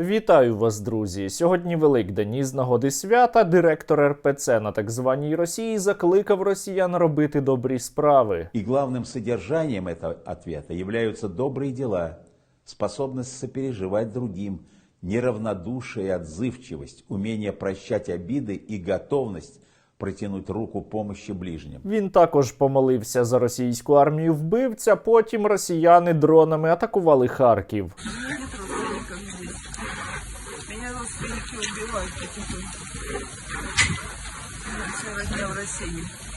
Вітаю вас, друзі! Сьогодні Великдень. І з нагоди свята директор РПЦ на так званій Росії закликав росіян робити добрі справи. И главным содержанием этого ответа являются добрые дела, способность сопереживать другим, неравнодушие и отзывчивость, умение прощать обиды и готовность протянуть руку помощи ближним. Він також помолився за російську армію вбивця. Потім росіяни дронами атакували Харків. Убивают потихоньку. Все родня в.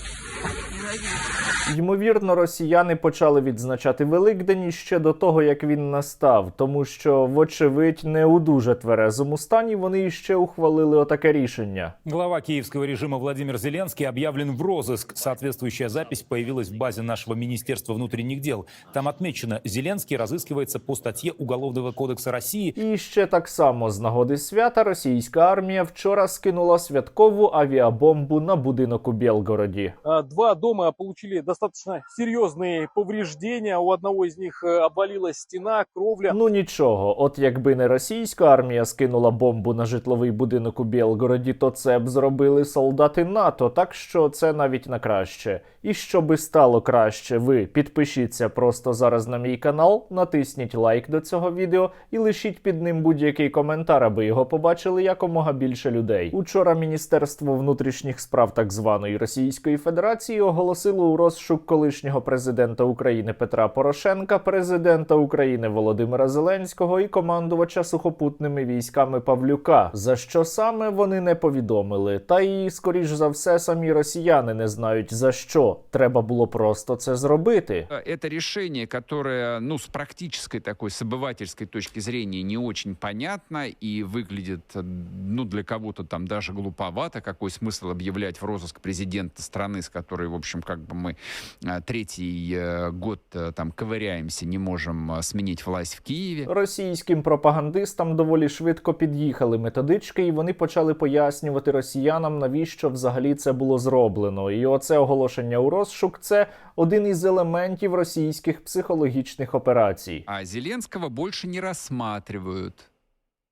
Ненавижу. Ймовірно, росіяни почали відзначати Великдень іще до того, як він настав, тому що, вочевидь, не у дуже тверезому стані вони іще ухвалили отаке рішення. Глава киевского режима Владимир Зеленский объявлен в розыск. Соответствующая запись появилась в базе нашего Министерства внутренних дел. Там отмечено, Зеленский разыскивается по статье Уголовного кодекса России І ще так само з нагоди свята російська армія вчора скинула святкову авіабомбу на будинок у Білгороді. Два дома получили достаточно серьезные повреждения. У одного из них э, обвалилась стена, кровля. Ну нічого, от якби не російська армія скинула бомбу на житловий будинок у Білгороді, то це б зробили солдати НАТО. Так що це навіть на краще. І щоби стало краще, ви підпишіться просто зараз на мій канал, натисніть лайк до цього відео і лишіть під ним будь-який коментар, аби його побачили якомога більше людей. Учора Міністерство внутрішніх справ так званої Російської Федерації оголосило у розшук колишнього президента України Петра Порошенка, президента України Володимира Зеленського і командувача сухопутними військами Павлюка. За що саме вони не повідомили. Та і скоріш за все самі росіяни не знають за що. Треба було просто це зробити. Это решение, которое, ну, с практической такой, с обывательской точки зрения не очень понятно и выглядит, э, ну, для кого-то там даже глуповато. Какой смысл объявлять в розыск президента страны, с которой, в общем, как бы мы э, третий э, год э, там ковыряемся, не можем э, сменить власть в Киеве. Російським пропагандистам доволі швидко під'їхали методички, і вони почали пояснювати росіянам, навіщо взагалі це було зроблено. І оце оголошення у розшук це один із елементів російських психологічних операцій. А Зеленского больше не рассматривают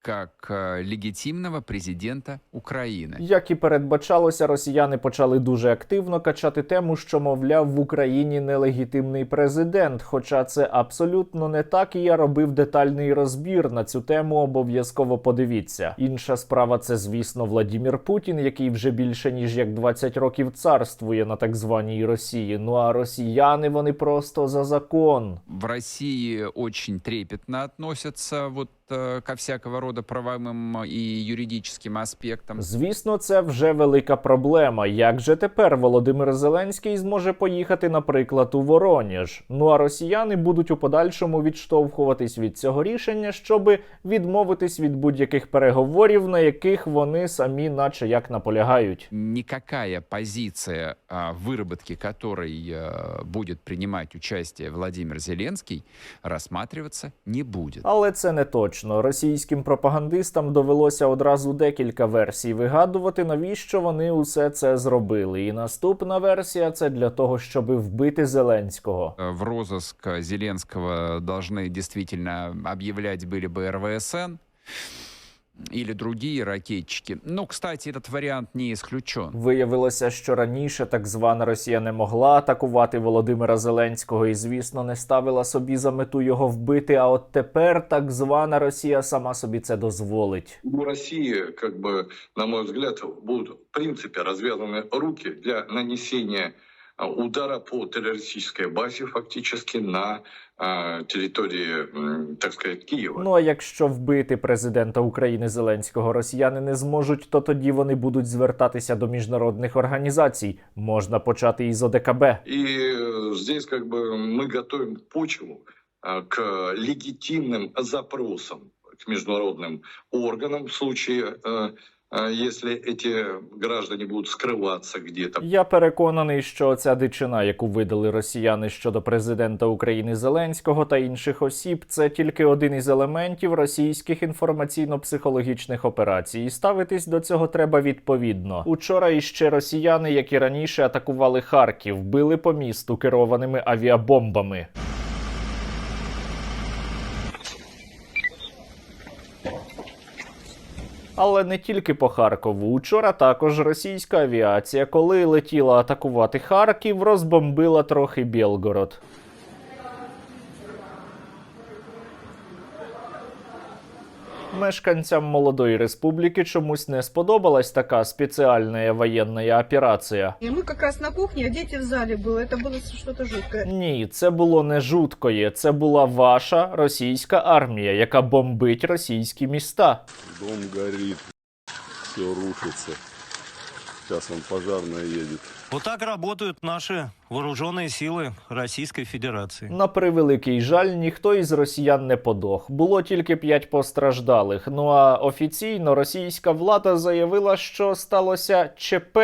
как э, легитимного президента Украины. Як і передбачалося, росіяни почали дуже активно качати тему, що мовляв в Україні нелегітимний президент. Хоча це абсолютно не так, і я робив детальний розбір на цю тему. Обов'язково подивіться. Інша справа це, звісно, Владімір Путін, який вже більше ніж як 20 років царствує на так званій Росії. Ну а росіяни вони просто за закон. в России очень трепетно относятся вот э, ко всякого рода правовым и юридическим аспектам. Звісно, це вже велика проблема. Як же тепер Володимир Зеленський зможе поїхати, наприклад, у Вороніж? Ну а росіяни будуть у подальшому відштовхуватись від цього рішення, щоби відмовитись від будь-яких переговорів, на яких вони самі, наче як наполягають. Никакая позиция, а, в выработке которой э, будет принимать участие Владимир Зеленский, рассматриваться не будет. Але це не точно. Російським пропагандистам довелося одразу декілька версій вигадувати, навіщо вони усе це зробили. І наступна версія це для того, щоб вбити Зеленського. Э, В розыск Зеленского должны действительно объявлять были бы РВСН или другие ракетчики. Ну, кстати, этот вариант не исключен. Виявилося, що раніше так звана Росія не могла атакувати Володимира Зеленського і, звісно, не ставила собі за мету його вбити. А от тепер так звана Росія сама собі це дозволить. у России, как бы, на мой взгляд, будут в принципе развязаны руки для нанесения а, удара по террористической базе фактически на а, территории, м, так сказать, Киева. Ну а якщо вбити президента України Зеленського росіяни не зможуть, то тоді вони будуть звертатися до міжнародних організацій. Можна почати із ОДКБ. И э, здесь как бы мы готовим почву а, к легитимным запросам к международным органам в случае, э, э, если эти граждане будут скрываться где-то. Я переконаний, що ця дичина, яку видали росіяни щодо президента України Зеленського та інших осіб, це тільки один із елементів російських інформаційно-психологічних операцій. І ставитись до цього треба відповідно. Учора іще росіяни, як і раніше, атакували Харків, били по місту керованими авіабомбами. Але не тільки по Харкову. Учора також російська авіація, коли летіла атакувати Харків, розбомбила трохи Білгород. Мешканцям молодої республіки чомусь не сподобалась така спеціальна воєнна операція. И мы как раз на кухне, а дети в зале было. Это было что-то жуткое. Ні, це було не жуткоє. Це була ваша російська армія, яка бомбить російські міста. Дом горит, все рушится. Сейчас он пожарная едет. Вот так работают наши вооружені сили Російської Федерації. На превеликий жаль, ніхто із росіян не подох. Було тільки п'ять постраждалих. Ну а офіційно російська влада заявила, що сталося ЧП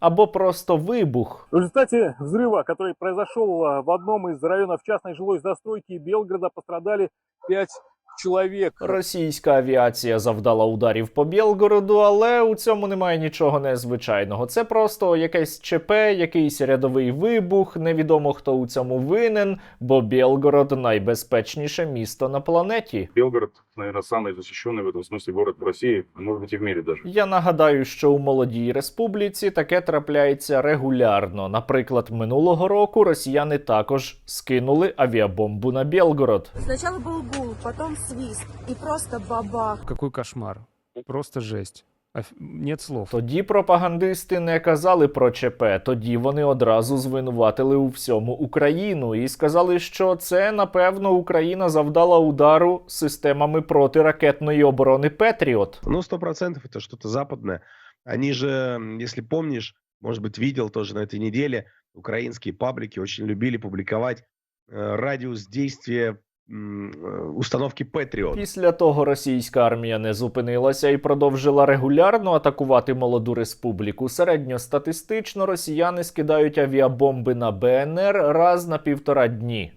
або просто вибух. В результаті взрыва, який произошел в одному із районів частної жилої застройки Белгорода, пострадали 5 чоловік. Російська авіація завдала ударів по Білгороду, але у цьому немає нічого незвичайного. Це просто якесь ЧП, якийсь рядовий вибух. Невідомо хто у цьому винен, бо Білгород найбезпечніше місто на планеті. Білгород, мабуть, найзахищений в цьому смислі город в Росії, може бути в мірі даже. Я нагадаю, що у молодій республіці таке трапляється регулярно. Наприклад, минулого року росіяни також скинули авіабомбу на Білгород. Спочатку було гул, потом свист и просто бабах. Какой кошмар. Просто жесть. Оф- Нет слов. Тоді пропагандисти не казали про ЧП. Тоді вони одразу звинуватили у всьому Україну і сказали, що це напевно Україна завдала удару системами протиракетної оборони Петріот. Ну, сто процентов это что-то западное. Они же, м, если помнишь, может быть, видел тоже на этой неделе, украинские паблики очень любили публиковать э, радиус действия м, э, установки Патриот. Після того російська армія не зупинилася і продовжила регулярно атакувати молоду республіку. Середньостатистично росіяни скидають авіабомби на БНР раз на півтора дні.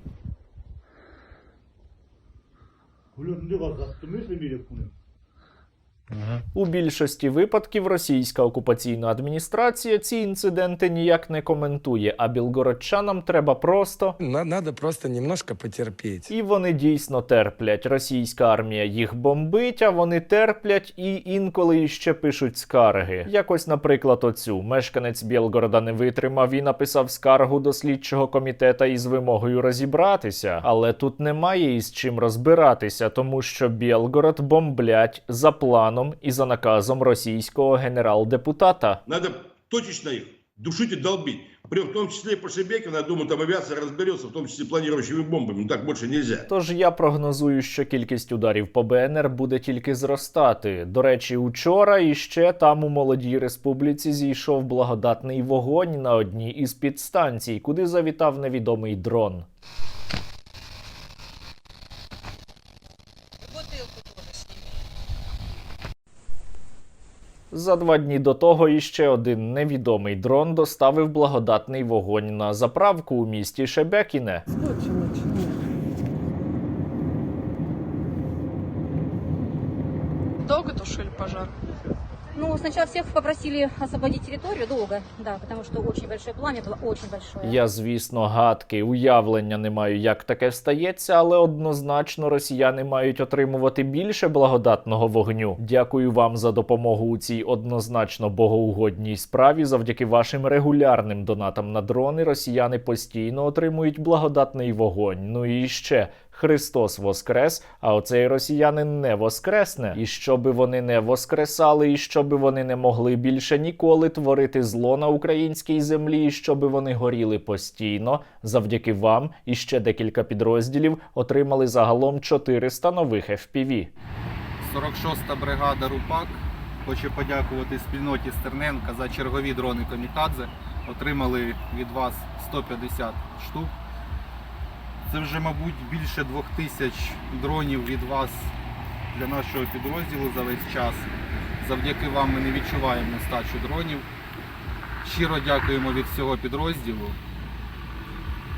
У більшості випадків російська окупаційна адміністрація ці інциденти ніяк не коментує, а білгородчанам треба просто Надо просто немножко потерпеть. І вони дійсно терплять. Російська армія їх бомбить, а вони терплять і інколи іще пишуть скарги. Якось, наприклад, оцю мешканець Білгорода не витримав і написав скаргу до слідчого комітета із вимогою розібратися. Але тут немає із чим розбиратися, тому що Білгород бомблять за планом і за наказом російського генерал-депутата. Надо точечно их душить и долбить. При в том числе и по Шебекину, я думаю, там авиация разберется, в том числе планирующими бомбами. Ну так больше нельзя. Тож я прогнозую, що кількість ударів по БНР буде тільки зростати. До речі, учора іще там у молодій республіці зійшов благодатний вогонь на одній із підстанцій, куди завітав невідомий дрон. За два дні до того іще один невідомий дрон доставив благодатний вогонь на заправку у місті Шебекіне. Довго тушили пожар? Ну, сначала всех попросили освободить территорию долго, да, потому что очень большое пламя было, очень большое. Я, звісно, гадки, уявлення не маю, як таке стається, але однозначно росіяни мають отримувати більше благодатного вогню. Дякую вам за допомогу у цій однозначно богоугодній справі. Завдяки вашим регулярним донатам на дрони росіяни постійно отримують благодатний вогонь. Ну і ще. Христос воскрес, а оцей росіянин не воскресне. І щоби вони не воскресали, і щоби вони не могли більше ніколи творити зло на українській землі, і щоби вони горіли постійно. Завдяки вам і ще декілька підрозділів отримали загалом 400 нових FPV. 46-та бригада РУПАК хоче подякувати спільноті Стерненка за чергові дрони Комікадзе. Отримали від вас 150 штук. Це вже, мабуть, більше двох тисяч дронів від вас для нашого підрозділу за весь час. Завдяки вам ми не відчуваємо нестачу дронів. Щиро дякуємо від всього підрозділу.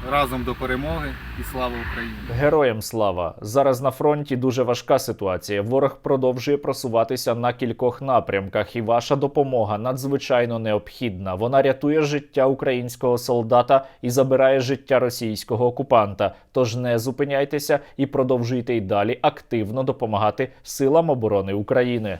Разом до перемоги і слава Україні! Героям слава! Зараз на фронті дуже важка ситуація. Ворог продовжує просуватися на кількох напрямках, і ваша допомога надзвичайно необхідна. Вона рятує життя українського солдата і забирає життя російського окупанта. Тож не зупиняйтеся і продовжуйте й далі активно допомагати силам оборони України.